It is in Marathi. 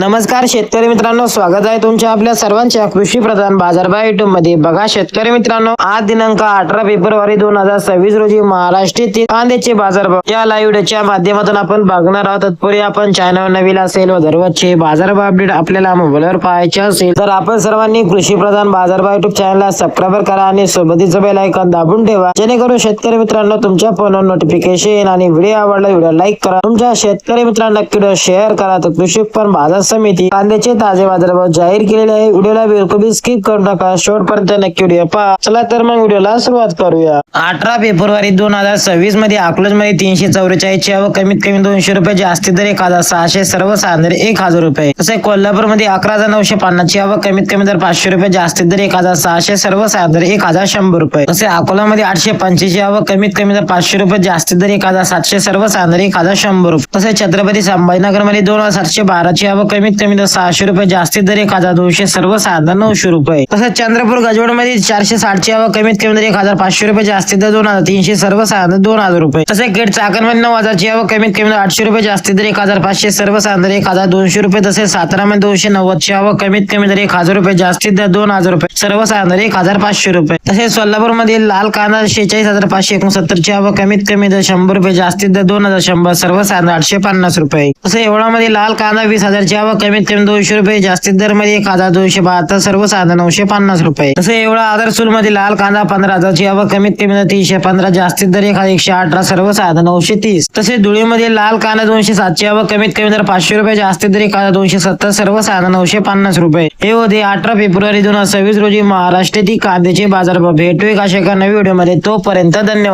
नमस्कार शेतकरी मित्रांनो. स्वागत आहे तुमच्या आपल्या सर्वांच्या कृषी प्रधान बाजारभाव युट्यूबमध्ये. बघा शेतकरी मित्रांनो आज दिनांक अठरा फेब्रुवारी दोन हजार सव्वीस रोजी महाराष्ट्रातील कांद्याचे बाजारभाव या लाईव्हच्या माध्यमातून आपण बघणार आहोत. तत्पूर्वी आपण चॅनल नवीन असेल व दररोजचे बाजारभाव अपडेट आपल्याला मोबाईलवर पाहायचे असेल तर आपण सर्वांनी कृषी प्रधान बाजारभाव युट्यूब चॅनलला सबस्क्राईब करा आणि सोबतीचं बेल आयकॉन दाबून ठेवा. जेणेकरून शेतकरी मित्रांनो तुमच्या फोनवर नोटिफिकेशन आणि व्हिडिओ आवडला व्हिडिओ लाईक करा. तुमच्या शेतकरी मित्रांना व्हिडिओ शेअर करा. तर कृषी उत्पन्न बाजार समिती कांद्याचे ताजे बाजारभाव जाहीर केलेले आहे. व्हिडिओला बिलकुल स्किप करू नका. शेवटपर्यंत नक्की व्हिडिओ पहा. चला तर मग व्हिडिओला सुरुवात करूया. अठरा फेब्रुवारी दोन हजार सव्वीसमध्ये अकलूजमध्ये तीनशे चौवेचाळीसच्या व कमीत कमी दोनशे रुपये जास्तीत दर एक हजार सहाशे सर्वसाधारण एक हजार रुपये. तसे कोल्हापूरमध्ये अकरा हजार नऊशे पन्नास व कमीत कमी दर पाचशे रुपये जास्तीत दर एक हजार सहाशे सर्वसाधारण एक हजार शंभर रुपये. तसे अकोलामध्ये आठशे पंच्याऐंशी व कमीत कमी दर पाचशे रुपये जास्तीत दर एक हजार सातशे सर्वसाधारण एक हजार शंभर रुपये. तसे छत्रपती संभाजीनगरमध्ये दोन हजार सातशे बाराची व कमीत कमी तर सहाशे रुपये जास्तीत दर एक हजार दोनशे सर्वसाधारण नऊशे रुपये. तसंच चंद्रपूर गजवडमध्ये चारशे साठची आवक कमीत कमी तर एक हजार पाचशे रुपये जास्तीत दर दोन हजार तीनशे सर्वसाधारण दोन हजार रुपये. तसेच गेट चाकणमध्ये नऊ हजारची आवक कमीत कमी आठशे रुपये जास्तीत दर एक हजार पाचशे सर्वसाधारण एक हजार दोनशे रुपये. तसेच सातारा मध्ये दोनशे नव्वदची व कमीत कमी दर एक हजार रुपये जास्तीत दर दोन हजार रुपये सर्वसाधारण एक हजार पाचशे रुपये. तसेच सोलापूरमध्ये लाल कांदा शेहेचाळीस हजार पाचशे एकोणसत्तर ची कमीत कमी दर शंभर रुपये जास्तीत दर दोन हजार शंभर सर्वसाधारण आठशे पन्नास रुपये. तसे एवढामध्ये लाल कांदा वीस हजारची आवक कमीत कमी दोनशे रुपये जास्तीत दरमध्ये एक हजार दोनशे बहात्तर सर्वसाधारण नऊशे पन्नास रुपये. तसं एवढा आदरसूल मध्ये लाल कांदा पंधरा हजारची आवक कमीत कमी दर तीनशे पंधरा जास्तीत दर एक हजार एकशे अठरा सर्वसाधारण नऊशे तीस. तसेच धुळीमध्ये लाल कांदा दोनशे सातशे आवक कमीत कमी दर पाचशे रुपये जास्तीत दर एक हजार दोनशे सत्तर सर्वसाधारण नऊशे पन्नास रुपये. हे होते अठरा फेब्रुवारी दोन हजार सव्वीस रोजी महाराष्ट्रातील कांद्याचे बाजारभाव. भेटू एक अशा एका नवी व्हिडिओमध्ये. तोपर्यंत धन्यवाद.